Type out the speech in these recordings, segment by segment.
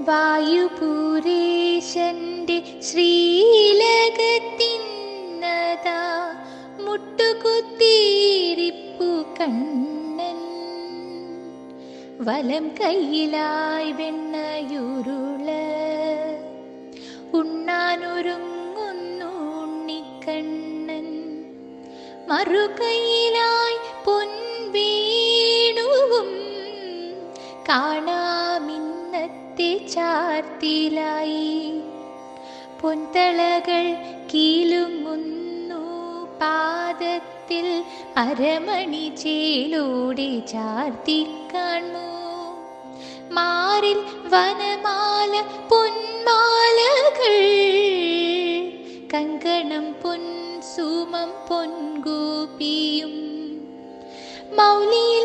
വായുപൂരേശന്റെ ശ്രീലകത്തിന്നതാ മുട്ടുകുത്തിയിരിപ്പു കണ്ണൻ. വലം കയ്യിലായി വെണ്ണയുരുള ഉണ്ണാനൊരുങ്ങുന്നു ഉണ്ണിക്കണ്ണൻ. മറുകൈയിലായി പൊൻവേണുവും കാണാമിന്നത്തെ ചാർത്തിലായി. പൊൻതളകൾ കീലുങ്ങുന്നു പാദത്തിൽ അരമണി ചേലൂടെ ചാർത്തി കാണു മാറിൽ വനമാല പൊന്മാലകൾ കങ്കണം പൊൻസുമം പൊൻഗോപിയും. മൗലിയിൽ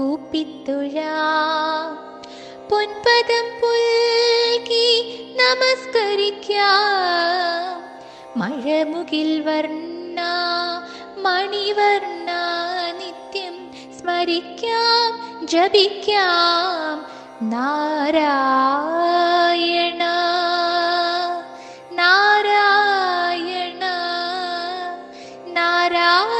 കൂപ്പിത്തുഴ. പൊൻപദം പുൽകി നമസ്കരിക്കാം. മഴമുകിൽ വർണ മണിവർണ നിത്യം സ്മരിക്കാം ജപിക്കാം. നാരായണ നാരായണ നാരായണ.